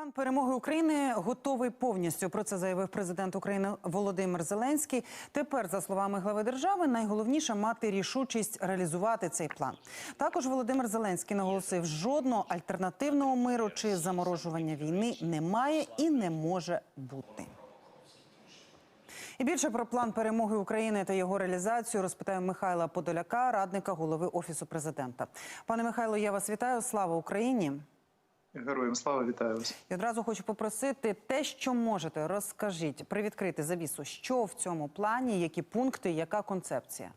План перемоги України готовий повністю. Про це заявив президент України Володимир Зеленський. Тепер, за словами глави держави, найголовніше мати рішучість реалізувати цей план. Також Володимир Зеленський наголосив, жодного альтернативного миру чи заморожування війни немає і не може бути. І більше про план перемоги України та його реалізацію розпитаю Михайла Подоляка, радника голови офісу президента. Пане Михайло, я вас вітаю. Слава Україні! Героям слава вітаю вас. І одразу хочу попросити те, що можете, розкажіть, привідкрити завісу, що в цьому плані, які пункти, яка концепція.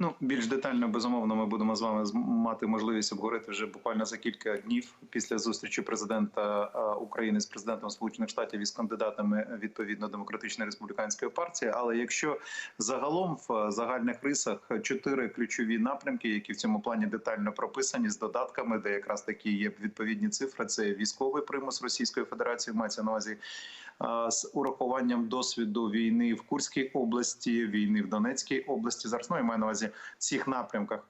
Ну більш детально безумовно, ми будемо з вами мати можливість обговорити вже буквально за кілька днів після зустрічі президента е, України з президентом Сполучених Штатів і з кандидатами е, відповідно демократичної республіканської партії. Але якщо загалом в е, загальних рисах чотири ключові напрямки, які в цьому плані детально прописані з додатками, де якраз такі є відповідні цифри, це військовий примус Російської Федерації, мається на увазі з урахуванням досвіду війни в Курській області, війни в Донецькій області. Зараз ну, я маю на увазі цих напрямках.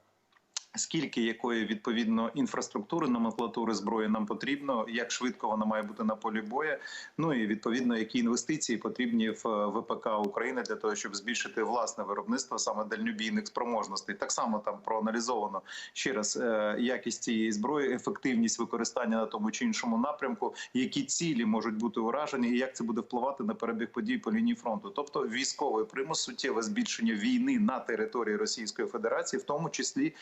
Скільки якої відповідно інфраструктури, номенклатури зброї нам потрібно, як швидко вона має бути на полі бою, ну і відповідно які інвестиції потрібні в е, ВПК України для того, щоб збільшити власне виробництво саме дальнобійних спроможностей. Так само там проаналізовано ще раз е, якість цієї зброї, ефективність використання на тому чи іншому напрямку, які цілі можуть бути уражені, і як це буде впливати на перебіг подій по лінії фронту. Тобто військовий примус, суттєве збільшення війни на території Російської Федерації, в тому числі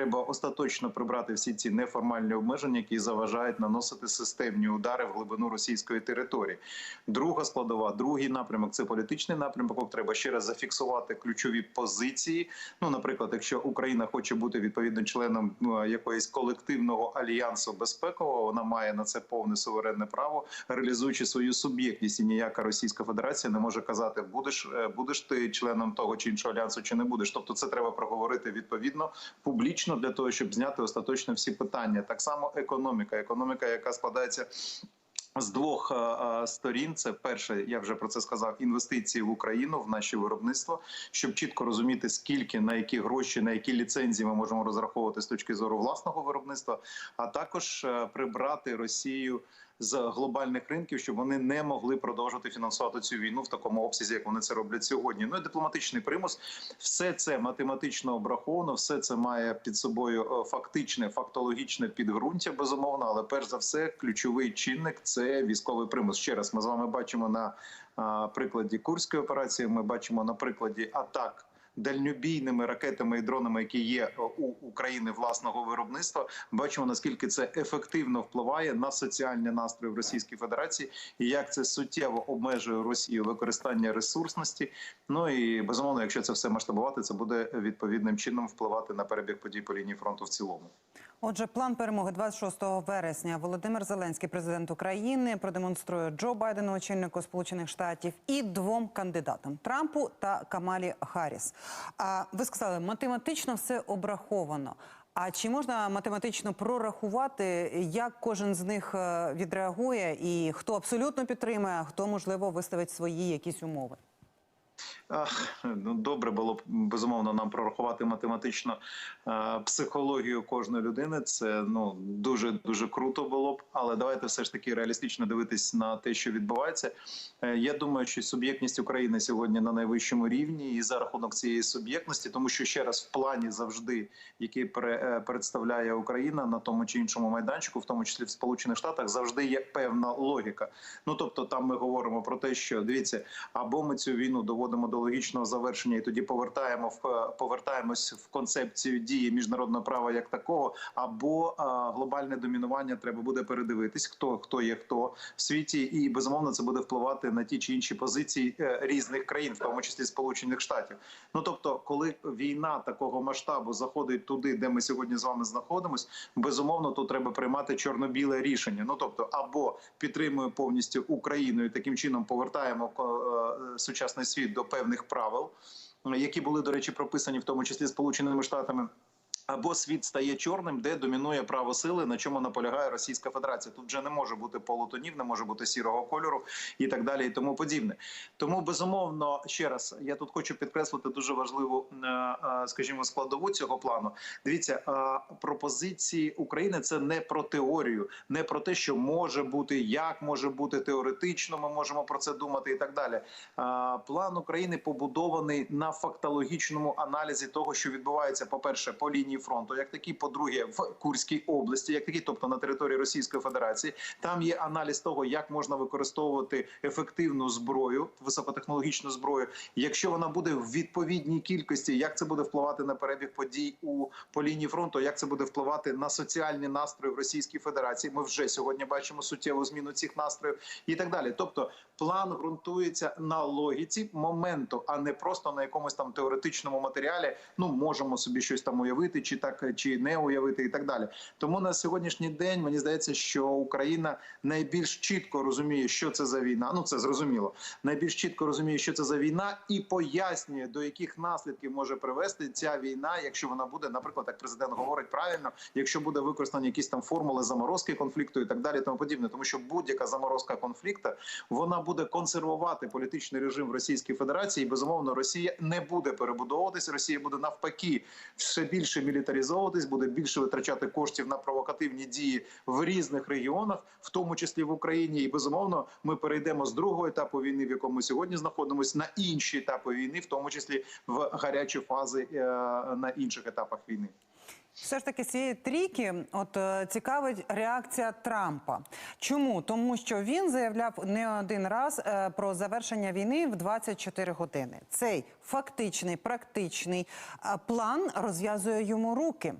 треба остаточно прибрати всі ці неформальні обмеження, які заважають наносити системні удари в глибину російської території. Друга складова, другий напрямок це політичний напрямок. Треба ще раз зафіксувати ключові позиції. Ну, наприклад, якщо Україна хоче бути відповідно членом ну, якоїсь колективного альянсу безпекового, вона має на це повне суверенне право, реалізуючи свою суб'єктність. І ніяка Російська Федерація не може казати, будеш е, будеш ти членом того чи іншого альянсу, чи не будеш. Тобто, це треба проговорити відповідно публічно для того, щоб зняти остаточно всі питання. Так само економіка, економіка, яка складається. З двох е, е, сторін це перше, я вже про це сказав. Інвестиції в Україну в наше виробництво, щоб чітко розуміти, скільки на які гроші, на які ліцензії ми можемо розраховувати з точки зору власного виробництва, а також е, прибрати Росію з глобальних ринків, щоб вони не могли продовжувати фінансувати цю війну в такому обсязі, як вони це роблять сьогодні. Ну і дипломатичний примус, все це математично обраховано, все це має під собою е, фактичне, фактологічне підґрунтя, безумовно. Але перш за все, ключовий чинник це військовий примус. Ще раз ми з вами бачимо на прикладі курської операції. Ми бачимо на прикладі атак. Дальнобійними ракетами і дронами, які є у України власного виробництва, бачимо наскільки це ефективно впливає на соціальні настрої в Російській Федерації, і як це суттєво обмежує Росію використання ресурсності. Ну і безумовно, якщо це все масштабувати, це буде відповідним чином впливати на перебіг подій по лінії фронту в цілому. Отже, план перемоги 26 вересня Володимир Зеленський, президент України, продемонструє Джо Байдену, очільнику Сполучених Штатів, і двом кандидатам Трампу та Камалі Харріс. А ви сказали, математично все обраховано. А чи можна математично прорахувати, як кожен з них е, відреагує, і хто абсолютно підтримує, а хто можливо виставить свої якісь умови? Ах, ну добре було б безумовно нам прорахувати математично е, психологію кожної людини. Це ну дуже дуже круто було б. Але давайте все ж таки реалістично дивитись на те, що відбувається. Е, я думаю, що суб'єктність України сьогодні на найвищому рівні, і за рахунок цієї суб'єктності, тому що ще раз в плані завжди, який е, представляє Україна на тому чи іншому майданчику, в тому числі в Сполучених Штатах, завжди є певна логіка. Ну тобто, там ми говоримо про те, що дивіться, або ми цю війну доводимо до логічного завершення, і тоді повертаємо в повертаємось в концепцію дії міжнародного права як такого, або а, глобальне домінування треба буде передивитись, хто хто є хто в світі, і безумовно це буде впливати на ті чи інші позиції е, різних країн, в тому числі Сполучених Штатів. Ну тобто, коли війна такого масштабу заходить туди, де ми сьогодні з вами знаходимось, безумовно, тут треба приймати чорно-біле рішення. Ну тобто, або підтримуємо повністю Україну і таким чином повертаємо е, сучасний світ до певних правил, які були до речі прописані в тому числі Сполученими Штатами. Або світ стає чорним, де домінує право сили, на чому наполягає Російська Федерація. Тут вже не може бути полутонів, не може бути сірого кольору і так далі, і тому подібне. Тому безумовно, ще раз я тут хочу підкреслити дуже важливу, е, е, скажімо, складову цього плану. Дивіться, е, пропозиції України це не про теорію, не про те, що може бути, як може бути теоретично. Ми можемо про це думати і так далі. План України побудований на фактологічному аналізі того, що відбувається, по перше, по лінії фронту, як такі, по-друге, в Курській області, як такі, тобто на території Російської Федерації. Там є аналіз того, як можна використовувати ефективну зброю, високотехнологічну зброю. Якщо вона буде в відповідній кількості, як це буде впливати на перебіг подій у по лінії фронту, як це буде впливати на соціальні настрої в Російській Федерації. Ми вже сьогодні бачимо суттєву зміну цих настроїв і так далі. Тобто, план ґрунтується на логіці моменту, а не просто на якомусь там теоретичному матеріалі. Ну можемо собі щось там уявити, чи так чи не уявити, і так далі. Тому на сьогоднішній день мені здається, що Україна найбільш чітко розуміє, що це за війна. Ну це зрозуміло. Найбільш чітко розуміє, що це за війна, і пояснює, до яких наслідків може привести ця війна, якщо вона буде, наприклад, як президент говорить правильно, якщо буде використані якісь там формули заморозки конфлікту і так далі, тому подібне, тому що будь-яка заморозка конфлікту вона буде консервувати політичний режим в Російській Федерації. І, безумовно, Росія не буде перебудовуватись. Росія буде навпаки все більше мілітаризовуватись, буде більше витрачати коштів на провокативні дії в різних регіонах, в тому числі в Україні. І безумовно, ми перейдемо з другого етапу війни, в якому сьогодні знаходимося, на інші етапи війни, в тому числі в гарячі фази е, на інших етапах війни. Все ж таки цієї трійки, от е, цікавить реакція Трампа. Чому? Тому що він заявляв не один раз е, про завершення війни в 24 години. Цей фактичний, практичний е, план розв'язує йому руки.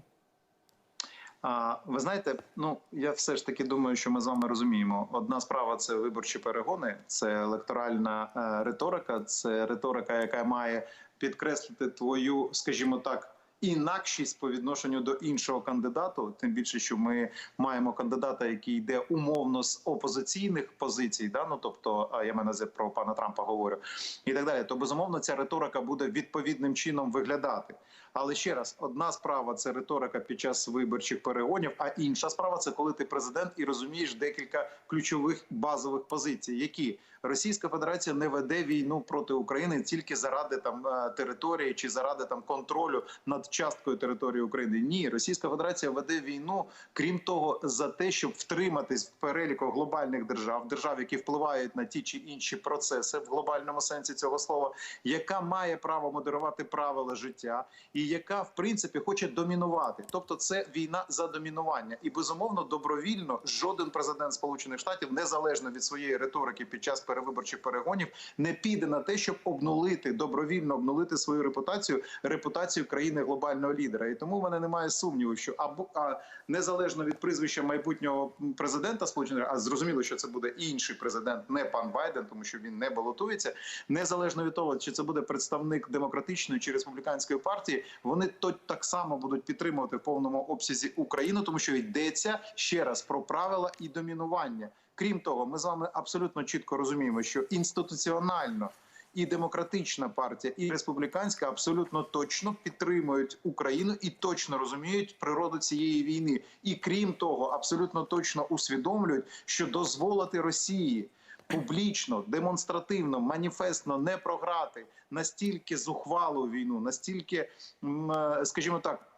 А ви знаєте, ну я все ж таки думаю, що ми з вами розуміємо. Одна справа це виборчі перегони, це електоральна е, риторика, це риторика, яка має підкреслити твою, скажімо так. Інакшість по відношенню до іншого кандидату, тим більше, що ми маємо кандидата, який йде умовно з опозиційних позицій, да ну тобто я мене про пана Трампа говорю, і так далі. То безумовно ця риторика буде відповідним чином виглядати. Але ще раз, одна справа це риторика під час виборчих перегонів, а інша справа це коли ти президент і розумієш декілька ключових базових позицій, які Російська Федерація не веде війну проти України тільки заради там е, території чи заради там контролю над часткою території України. Ні, Російська Федерація веде війну, крім того, за те, щоб втриматись в переліку глобальних держав, держав, які впливають на ті чи інші процеси в глобальному сенсі цього слова, яка має право модерувати правила життя, і яка в принципі хоче домінувати. Тобто, це війна за домінування, і безумовно добровільно жоден президент Сполучених Штатів, незалежно від своєї риторики під час перевиборчих перегонів, не піде на те, щоб обнулити добровільно обнулити свою репутацію, репутацію країни глобального лідера. І тому в мене немає сумніву, що або а незалежно від прізвища майбутнього президента Сполучених, а зрозуміло, що це буде інший президент, не пан Байден, тому що він не балотується. Незалежно від того, чи це буде представник демократичної чи республіканської партії, вони то так само будуть підтримувати в повному обсязі Україну, тому що йдеться ще раз про правила і домінування. Крім того, ми з вами абсолютно чітко розуміємо, що інституціонально і демократична партія, і республіканська абсолютно точно підтримують Україну і точно розуміють природу цієї війни. І крім того, абсолютно точно усвідомлюють, що дозволити Росії. Публічно, демонстративно, маніфестно не програти настільки зухвалу війну, настільки, е, скажімо так,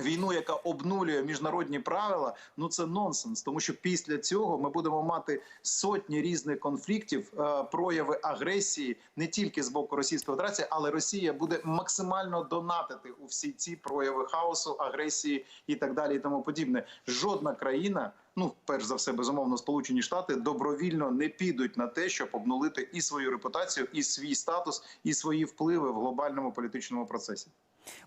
війну, яка обнулює міжнародні правила, ну це нонсенс. Тому що після цього ми будемо мати сотні різних конфліктів, е, прояви агресії не тільки з боку Російської Федерації, але Росія буде максимально донатити у всі ці прояви хаосу, агресії і так далі, і тому подібне. Жодна країна. Ну, перш за все, безумовно, Сполучені Штати добровільно не підуть на те, щоб обнулити і свою репутацію, і свій статус, і свої впливи в глобальному політичному процесі.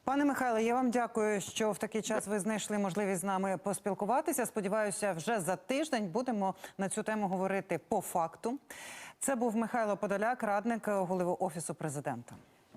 Пане Михайло, я вам дякую, що в такий час ви знайшли можливість з нами поспілкуватися. Сподіваюся, вже за тиждень будемо на цю тему говорити по факту. Це був Михайло Подоляк, радник голови офісу президента.